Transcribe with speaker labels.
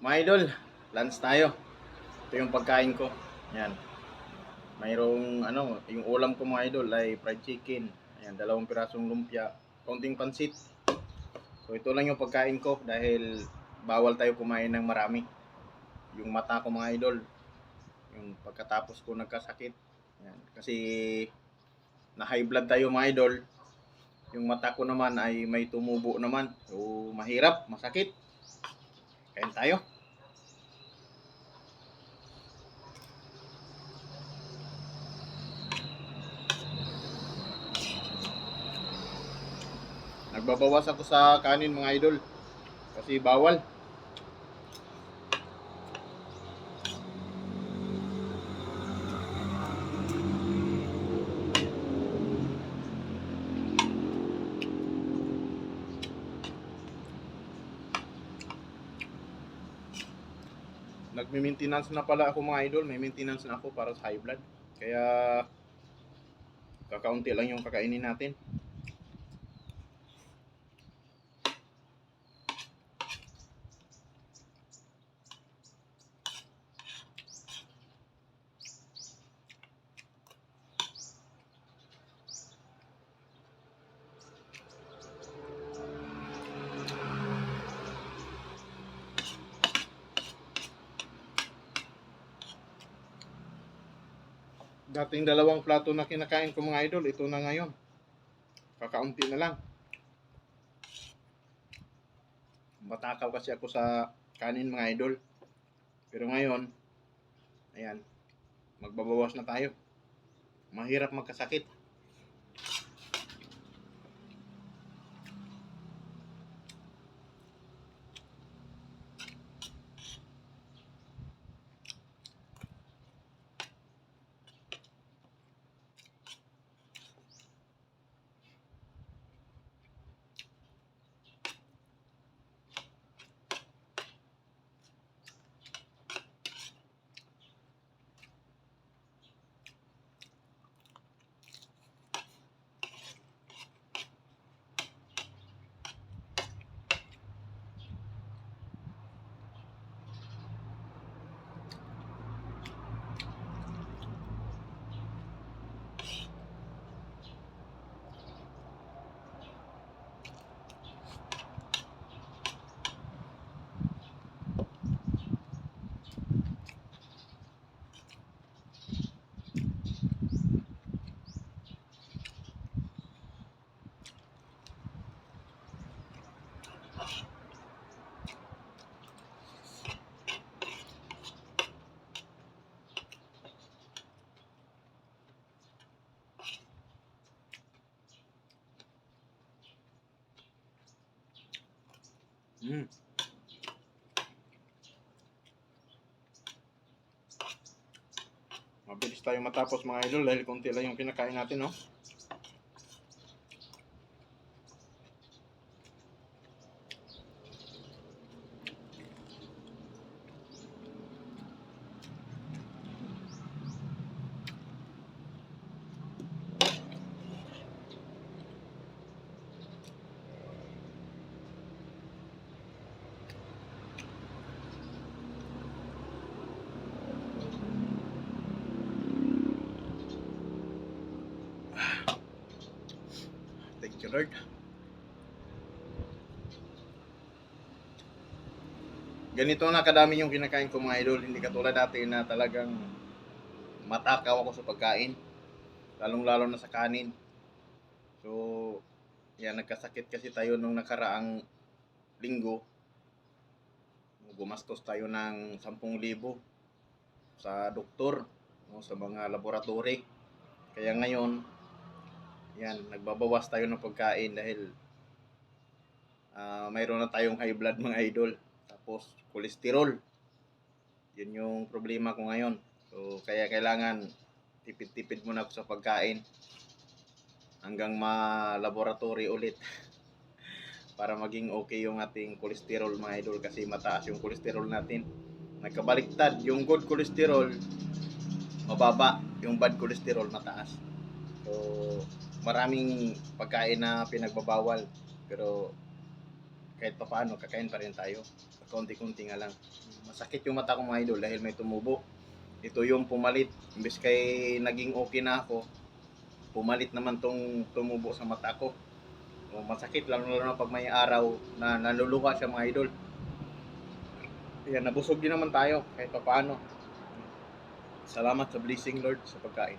Speaker 1: Mga idol, lunch tayo. Ito yung pagkain ko. Yan. Mayroong ano, yung ulam ko mga idol ay fried chicken. Ayan, dalawang pirasong lumpia, konting pansit. So ito lang yung pagkain ko dahil bawal tayo kumain ng marami. Yung mata ko mga idol, yung pagkatapos ko nagkasakit. Yan. Kasi na high blood tayo mga idol. Yung mata ko naman ay may tumubo naman. So mahirap, masakit. Kain tayo. Nagbabawas ako sa kanin mga idol. Kasi bawal. Nagme-maintenance na pala ako mga idol. May maintenance na ako para sa high blood. Kaya kakaunti lang yung kakainin natin. Dating dalawang plato na kinakain ko mga idol, ito na ngayon. Kakaunti na lang. Matakaw kasi ako sa kanin mga idol. Pero ngayon, ayan, magbabawas na tayo. Mahirap magkasakit. Mm. Mabilis tayo matapos mga idol dahil konti lang yung kinakain natin, no? You. Ganito na kadami yung kinakain ko mga idol. Hindi katulad dati na talagang matakaw ako sa pagkain. Lalong-lalo na sa kanin. So, yan, nagkasakit kasi tayo nung nakaraang linggo. Gumastos tayo ng 10,000 sa doktor, no, sa mga laboratory. Kaya ngayon, yan, nagbabawas tayo ng pagkain dahil ah, mayroon na tayong high blood mga idol. Tapos cholesterol. Yun yung problema ko ngayon. So kaya kailangan tipid-tipid muna ako sa pagkain hanggang ma-laboratory ulit para maging okay yung ating cholesterol mga idol kasi mataas yung cholesterol natin. Nagkabaliktad, yung good cholesterol mababa, yung bad cholesterol mataas. So maraming pagkain na pinagbabawal pero kahit pa paano kakain pa rin tayo konti-konti nga lang. Masakit yung mata ko mga idol dahil may tumubo. Ito yung pumalit. Imbes kay naging okay na ako, pumalit naman tong tumubo sa mata ko. Masakit lalo lalo na pag may araw na naluluha siya mga idol. Ayan, nabusog din naman tayo kahit pa paano. Salamat sa blessing Lord sa pagkain.